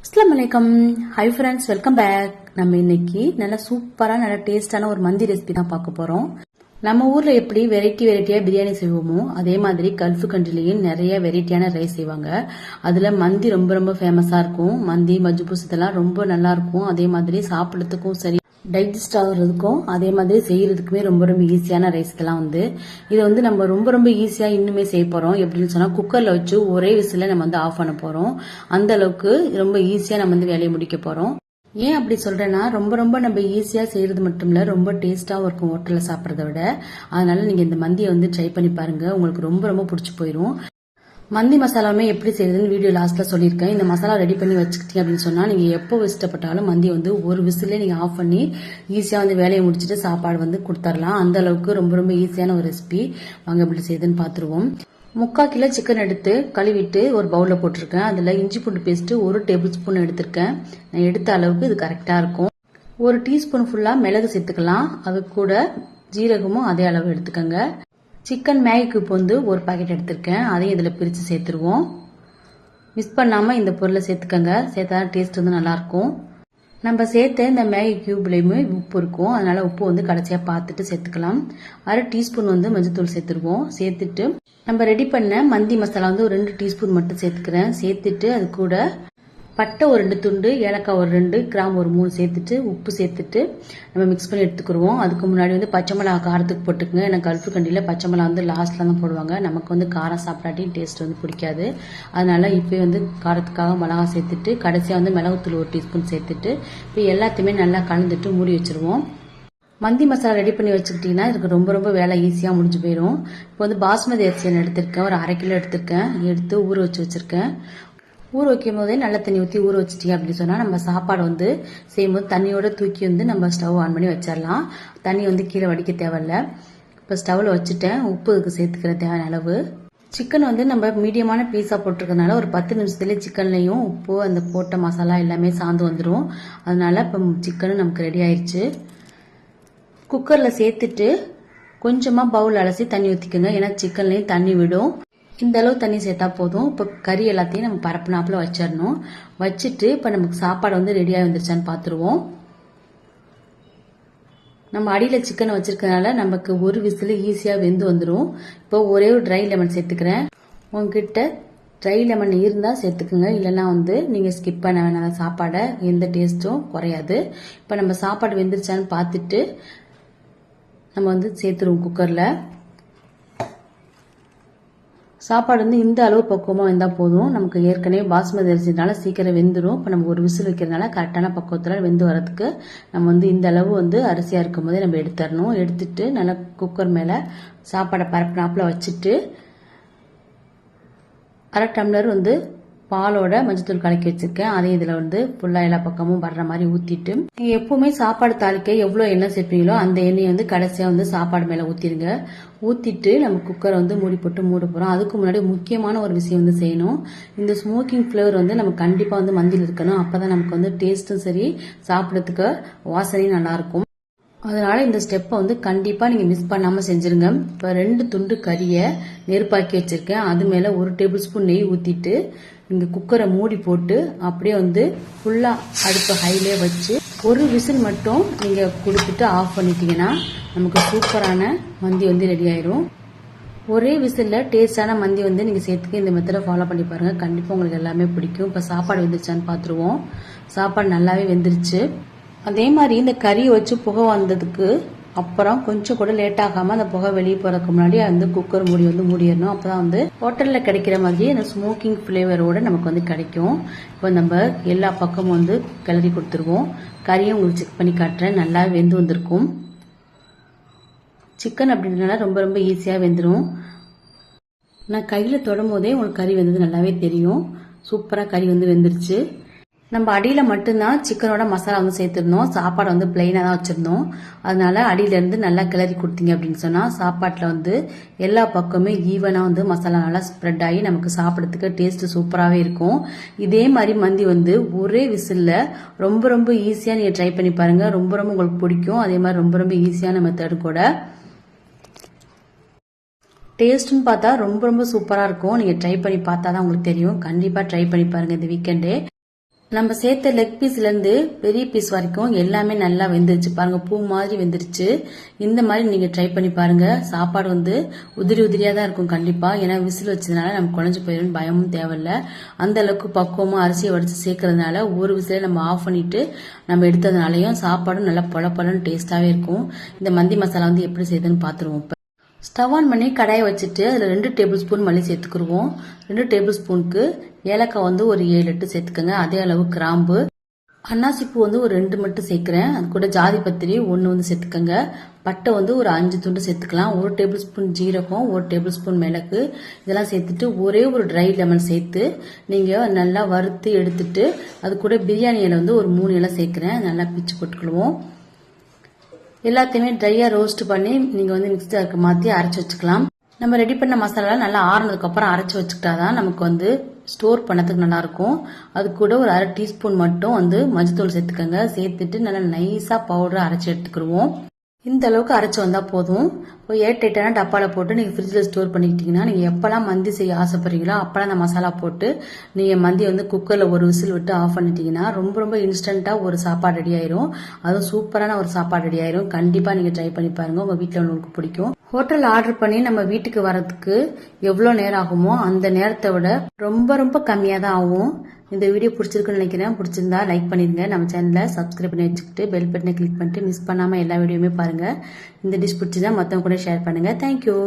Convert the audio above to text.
அஸ்லாம் வலைக்கம் hi friends welcome back நம்ம இன்னைக்கு நல்ல சூப்பராக நல்ல டேஸ்டான ஒரு மந்தி ரெசிபி தான் பார்க்க போகிறோம் நம்ம ஊரில் எப்படி வெரைட்டி வெரைட்டியாக பிரியாணி செய்வோமோ அதே மாதிரி கல்ஃபு கண்ட்ரிலையும் நிறைய வெரைட்டியான ரைஸ் செய்வாங்க. அதில் மந்தி ரொம்ப ரொம்ப ஃபேமஸாக இருக்கும். மந்தி மஜ்ஜூஸ் இதெல்லாம் ரொம்ப நல்லா இருக்கும். அதே மாதிரி சாப்பிட்றதுக்கும் சரி டைஜஸ்ட் ஆகுறதுக்கும் அதே மாதிரி செய்யறதுக்குமே ரொம்ப ரொம்ப ஈஸியான ரைஸ்க்கெல்லாம் வந்து இதை வந்து நம்ம ரொம்ப ரொம்ப ஈஸியாக இன்னுமே செய்ய போகிறோம் எப்படின்னு சொன்னால் குக்கரில் வச்சு ஒரே விசில் நம்ம வந்து ஆஃப் பண்ண போகிறோம் அந்த அளவுக்கு ரொம்ப ஈஸியாக நம்ம வந்து வேலையை முடிக்க போகிறோம் ஏன் அப்படி சொல்கிறேன்னா ரொம்ப ரொம்ப நம்ம ஈஸியாக செய்கிறது மட்டும் இல்லை ரொம்ப டேஸ்ட்டாகவும் இருக்கும் ஹோட்டலில் சாப்பிட்றத விட. அதனால நீங்கள் இந்த மந்தியை வந்து ட்ரை பண்ணி பாருங்கள் உங்களுக்கு ரொம்ப ரொம்ப பிடிச்சி போயிடும் மந்தி மசாலாவுமே எப்படி செய்யறதுன்னு வீடியோ லாஸ்ட்டில் சொல்லியிருக்கேன். இந்த மசாலா ரெடி பண்ணி வச்சுக்கிட்டீங்க அப்படின்னு சொன்னால் நீங்கள் எப்போ இஷ்டப்பட்டாலும் மந்தி வந்து ஒரு விசிலே நீங்கள் ஆஃப் பண்ணி ஈஸியாக வந்து வேலையை முடிச்சுட்டு சாப்பாடு வந்து கொடுத்துர்லாம். அந்த அளவுக்கு ரொம்ப ரொம்ப ஈஸியான ஒரு ரெசிபி வாங்க எப்படி செய்யுதுன்னு பார்த்துருவோம். முக்கால் கிலோ சிக்கன் எடுத்து கழுவிட்டு ஒரு பவுலில் போட்டிருக்கேன். அதில் இஞ்சி பூண்டு பேஸ்ட்டு ஒரு டேபிள் ஸ்பூன் எடுத்திருக்கேன். நான் எடுத்த அளவுக்கு இது கரெக்டாக இருக்கும். ஒரு டீஸ்பூன் ஃபுல்லாக மிளகு சேர்த்துக்கலாம். அது கூட ஜீரகமும் அதே அளவு எடுத்துக்கோங்க. சிக்கன் மேகிக்கு வந்து ஒரு பாக்கெட் எடுத்திருக்கேன். அதையும் இதில் பிரித்து சேர்த்துருவோம். மிஸ் பண்ணாமல் இந்த பொருளை சேர்த்துக்கோங்க. சேர்த்தா டேஸ்ட் வந்து நல்லாயிருக்கும் நம்ம சேர்த்த இந்த மேகி கியூப்லேயுமே உப்பு இருக்கும். அதனால் உப்பு வந்து கடைசியாக பார்த்துட்டு சேர்த்துக்கலாம். அரை டீஸ்பூன் வந்து மஞ்சத்தூள் சேர்த்துருவோம். சேர்த்துட்டு நம்ம ரெடி பண்ண மந்தி மசாலா வந்து ஒரு ரெண்டு டீஸ்பூன் மட்டும் சேர்த்துக்கிறேன். சேர்த்துட்டு அது கூட பட்டை ஒரு ரெண்டு துண்டு ஏலக்காய் ஒரு ரெண்டு கிராம் ஒரு மூணு சேர்த்துட்டு உப்பு சேர்த்துட்டு நம்ம மிக்ஸ் பண்ணி எடுத்துக்கிடுவோம் அதுக்கு முன்னாடி வந்து பச்சை மிளகா காரத்துக்கு போட்டுக்கோங்க. ஏன்னா கல்ஃபு கண்டியில் பச்சை மிளகா வந்து லாஸ்ட்டில் தான் போடுவாங்க. நமக்கு வந்து காரம் சாப்பிடாட்டி டேஸ்ட் வந்து பிடிக்காது. அதனால இப்போ வந்து காரத்துக்காக மிளகா சேர்த்துட்டு கடைசியாக வந்து மிளகுத்தூள் ஒரு டீஸ்பூன் சேர்த்துட்டு இப்போ எல்லாத்தையுமே நல்லா கலந்துட்டு மூடி வச்சுருவோம். மந்தி மசாலா ரெடி பண்ணி வச்சுக்கிட்டிங்கன்னா இதுக்கு ரொம்ப ரொம்ப வேலை ஈஸியாக முடிஞ்சு போயிடும் இப்போ வந்து பாஸ்மதி அரிசி நான் எடுத்திருக்கேன். ஒரு அரை கிலோ எடுத்திருக்கேன். எடுத்து ஊற வச்சு வச்சுருக்கேன். ஊற வைக்கும் போதே நல்ல தண்ணி ஊற்றி ஊற வச்சிட்டீங்க அப்படின்னு சொன்னால் நம்ம சாப்பாடு வந்து செய்யும்போது தண்ணியோட தூக்கி வந்து நம்ம ஸ்டவ் ஆன் பண்ணி வச்சிடலாம் தண்ணி வந்து கீழே வடிக்க தேவையில்ல. இப்போ ஸ்டவ்வில் வச்சுட்டேன். உப்பு இதுக்கு சேர்த்துக்கிற தேவையான அளவு. சிக்கன் வந்து நம்ம மீடியமான பீஸாக போட்டிருக்கனால ஒரு பத்து நிமிஷத்துலேயே சிக்கன்லேயும் உப்பு அந்த போட்ட மசாலா எல்லாமே சாந்து வந்துடும் அதனால இப்போ சிக்கனும் நமக்கு ரெடி ஆயிடுச்சு குக்கரில் சேர்த்துட்டு கொஞ்சமாக பவுல் அலசி தண்ணி ஊற்றிக்கோங்க ஏன்னா சிக்கன்லேயும் தண்ணி விடும். இந்த அளவு தண்ணி சேர்த்தா போதும். இப்போ கறி எல்லாத்தையும் நம்ம பரப்புனாப்புல வச்சிடணும். வச்சுட்டு இப்போ நமக்கு சாப்பாடு வந்து ரெடியாக வந்துருச்சான்னு பார்த்துருவோம் நம்ம அடியில் சிக்கனை வச்சிருக்கனால நமக்கு ஒரு விசில் ஈஸியாக வெந்து வந்துடும் இப்போ ஒரே ஒரு ட்ரை லெமன் சேர்த்துக்கிறேன். உங்ககிட்ட ட்ரை லெமன் இருந்தால் சேர்த்துக்குங்க. இல்லைன்னா வந்து நீங்கள் ஸ்கிப் பண்ண வேணாம். சாப்பாடை எந்த டேஸ்ட்டும் குறையாது. இப்போ நம்ம சாப்பாடு வெந்துருச்சான்னு பார்த்துட்டு நம்ம வந்து சேர்த்துருவோம் குக்கரில் சாப்பாடு வந்து இந்த அளவு பக்குவமாக இருந்தால் போதும். நமக்கு ஏற்கனவே பாஸ்மதி அரிசினால சீக்கிரம் வெந்துடும் இப்போ நம்ம ஒரு விசில் வைக்கிறதுனால கரெக்டான பக்குவத்தில் வெந்து வரதுக்கு நம்ம வந்து இந்த அளவு வந்து அரிசியாக இருக்கும் போதே நம்ம எடுத்துடணும் எடுத்துட்டு நல்லா குக்கர் மேலே சாப்பாடை பரப்பினாப்பில் வச்சுட்டு அரை டம்ளர் வந்து பாலோட மஞ்சத்தூள் கலக்கி வச்சிருக்கேன். அதையும் இதில் வந்து ஃபுல்லாக எல்லா பக்கமும் வர்ற மாதிரி ஊற்றிட்டு நீங்கள் எப்பவுமே சாப்பாடு தாளிக்க எவ்வளோ எண்ணெய் சேர்ப்பீங்களோ அந்த எண்ணெயை வந்து கடைசியாக வந்து சாப்பாடு மேலே ஊற்றிடுங்க ஊற்றிட்டு நம்ம குக்கரை வந்து மூடி போட்டு மூட போகிறோம் அதுக்கு முன்னாடி முக்கியமான ஒரு விஷயம் வந்து செய்யணும். இந்த ஸ்மோக்கிங் ஃப்ளேவர் வந்து நம்ம கண்டிப்பாக வந்து மந்தியில் இருக்கணும். அப்போ தான் நமக்கு வந்து டேஸ்ட்டும் சரி சாப்பிட்றதுக்கு வாசனையும் நல்லாயிருக்கும் அதனால் இந்த ஸ்டெப்பை வந்து கண்டிப்பாக நீங்கள் மிஸ் பண்ணாமல் செஞ்சுருங்க. இப்போ ரெண்டு துண்டு கறியை நெருப்பாக்கி வச்சுருக்கேன். அது மேலே ஒரு டேபிள் ஸ்பூன் நெய் ஊற்றிட்டு இந்த குக்கரை மூடி போட்டு அப்படியே வந்து ஃபுல்லாக அடுப்பு ஹைலே வச்சு ஒரு விசில் மட்டும் நீங்கள் கொடுத்துட்டு ஆஃப் பண்ணிட்டீங்கன்னா நமக்கு சூப்பரான மந்தி வந்து ரெடி ஆயிரும். ஒரே விசிலில் டேஸ்டான மந்தி வந்து நீங்கள் சேர்த்துக்க இந்த மெத்தடை ஃபாலோ பண்ணி பாருங்கள் கண்டிப்பாக உங்களுக்கு எல்லாமே பிடிக்கும். இப்போ சாப்பாடு வெந்துருச்சான்னு பார்த்துருவோம் சாப்பாடு நல்லாவே வெந்துருச்சு. அதே மாதிரி இந்த கறியை வச்சு புகை வந்ததுக்கு அப்புறம் கொஞ்சம் கூட லேட் ஆகாமல் அந்த புகை வெளியே போகிறதுக்கு முன்னாடி அந்த குக்கர் மூடி வந்து மூடிடணும். அப்போ தான் வந்து ஹோட்டலில் கிடைக்கிற மாதிரி அந்த ஸ்மோக்கிங் ஃப்ளேவரோட நமக்கு வந்து கிடைக்கும். இப்போ நம்ம எல்லா பக்கமும் வந்து கிளறி கொடுத்துருவோம். கறியும் உங்களுக்கு செக் பண்ணி காட்டுறேன். நல்லா வெந்து வந்திருக்கும். சிக்கன் அப்படின்றனால ரொம்ப ரொம்ப ஈஸியாக வெந்துடும் நான் கையில் தொடும் போதே உங்களுக்கு கறி வெந்தது நல்லாவே தெரியும். சூப்பராக கறி வந்து வெந்துருச்சு. நம்ம அடியில் மட்டும்தான் சிக்கனோட மசாலா வந்து சேர்த்துருந்தோம். சாப்பாடை வந்து பிளெயினாக தான் வச்சுருந்தோம். அதனால அடியிலேருந்து நல்லா கிளறி கொடுத்தீங்க அப்படின்னு சொன்னால் சாப்பாட்டில் வந்து எல்லா பக்கமே ஈவனாக வந்து மசாலா நல்லா ஸ்ப்ரெட் ஆகி நமக்கு சாப்பிட்றதுக்கு டேஸ்ட்டு சூப்பராகவே இருக்கும். இதே மாதிரி மந்தி வந்து ஒரே விசிலில் ரொம்ப ரொம்ப ஈஸியாக நீங்கள் ட்ரை பண்ணி பாருங்கள் ரொம்ப ரொம்ப உங்களுக்கு பிடிக்கும். அதே மாதிரி ரொம்ப ரொம்ப ஈஸியான மெத்தடு கூட. டேஸ்ட்னு பார்த்தா ரொம்ப ரொம்ப சூப்பராக இருக்கும். நீங்கள் ட்ரை பண்ணி பார்த்தா தான் உங்களுக்கு தெரியும். கண்டிப்பாக ட்ரை பண்ணி பாருங்கள் இந்த வீக்கெண்டே நம்ம சேர்த்த லெக் பீஸ்லேருந்து பெரிய பீஸ் வரைக்கும் எல்லாமே நல்லா வெந்துருச்சு. பாருங்கள் பூ மாதிரி வெந்துருச்சு. இந்த மாதிரி நீங்கள் ட்ரை பண்ணி பாருங்கள் சாப்பாடு வந்து உதிரி உதிரியாக தான் இருக்கும் கண்டிப்பாக ஏன்னா விசில் வச்சதுனால நம்ம குழஞ்சு போயிடும் பயமும் தேவையில்ல. அந்த அளவுக்கு பக்குவமாக அரிசியை வடித்து சேர்க்கறதுனால ஒரு விசிலே நம்ம ஆஃப் பண்ணிட்டு நம்ம எடுத்ததுனாலையும் சாப்பாடும் நல்லா பொல பொலன்னு டேஸ்ட்டாகவே இருக்கும். இந்த மந்தி மசாலா வந்து எப்படி செய்யுதுன்னு பார்த்துருவோம் ஸ்டவ் ஆன் பண்ணி கடாயை வச்சுட்டு அதில் ரெண்டு டேபிள் ஸ்பூன் மல்லி சேர்த்துக்குருவோம். ரெண்டு டேபிள் ஸ்பூனுக்கு ஏலக்காய் வந்து ஒரு ஏழு எட்டு சேர்த்துக்கோங்க. அதே அளவு கிராம்பு. அன்னாசிப்பூ வந்து ஒரு ரெண்டு மட்டும் சேர்க்குறேன். அது கூட ஜாதி பத்திரி ஒன்று வந்து சேர்த்துக்கோங்க. பட்டை வந்து ஒரு அஞ்சு துண்டு சேர்த்துக்கலாம். ஒரு டேபிள் ஸ்பூன் ஜீரகம் ஒரு டேபிள் ஸ்பூன் மிளகு. இதெல்லாம் சேர்த்துட்டு ஒரே ஒரு ட்ரை லெமன் சேர்த்து நீங்கள் நல்லா வறுத்து எடுத்துட்டு அது கூட பிரியாணி இலை வந்து ஒரு மூணு இலை சேர்க்குறேன். நல்லா பிச்சு போட்டுக்கிடுவோம். எல்லாத்தையுமே ட்ரையாக ரோஸ்ட் பண்ணி நீங்கள் வந்து மிக்ஸ் ஜாருக்கு மாற்றி அரைச்சி வச்சுக்கலாம். நம்ம ரெடி பண்ண மசாலா நல்லா ஆறுனதுக்கப்புறம் அரைச்சி வச்சுக்கிட்டாதான் நமக்கு வந்து ஸ்டோர் பண்ணதுக்கு நல்லா இருக்கும் அது கூட ஒரு அரை டீஸ்பூன் மட்டும் வந்து மஞ்சத்தூள் சேர்த்துக்கோங்க. சேர்த்துட்டு நல்லா நைஸாக பவுடர் அரைச்சி எடுத்துக்கிடுவோம். இந்த அளவுக்கு அரைச்சி வந்தால் போதும். ஒரு ஏர் டப்பாவில் போட்டு நீங்கள் ஃப்ரிட்ஜில் ஸ்டோர் பண்ணிக்கிட்டீங்கன்னா நீங்கள் எப்போல்லாம் மந்தி செய்ய ஆசைப்படுறீங்களோ அப்போல்லாம் அந்த மசாலா போட்டு நீங்கள் மந்தி வந்து குக்கரில் ஒரு விசில் விட்டு ஆஃப் பண்ணிட்டீங்கன்னா ரொம்ப ரொம்ப இன்ஸ்டண்ட்டாக ஒரு சாப்பாடு ரெடி ஆயிரும். அதுவும் சூப்பரான ஒரு சாப்பாடு ரெடி ஆயிரும். கண்டிப்பாக நீங்கள் ட்ரை பண்ணி பாருங்கள் உங்கள் வீட்டில் உங்களுக்கு பிடிக்கும். ஹோட்டல் ஆர்டர் பண்ணி நம்ம வீட்டுக்கு வரதுக்கு எவ்வளோ நேரம் ஆகுமோ அந்த நேரத்தை விட ரொம்ப ரொம்ப கம்மியாக தான் ஆகும். இந்த வீடியோ பிடிச்சிருக்குன்னு நினைக்கிறேன். பிடிச்சிருந்தா லைக் பண்ணிடுங்க. நம்ம சேனலை சப்ஸ்கிரைப் பண்ணி வச்சுக்கிட்டு பெல் பட்டனை கிளிக் பண்ணிட்டு மிஸ் பண்ணாமல் எல்லா வீடியோவுமே பாருங்கள் இந்த டிஷ் பிடிச்சதா மற்றவங்க கூட ஷேர் பண்ணுங்கள் தேங்க்யூ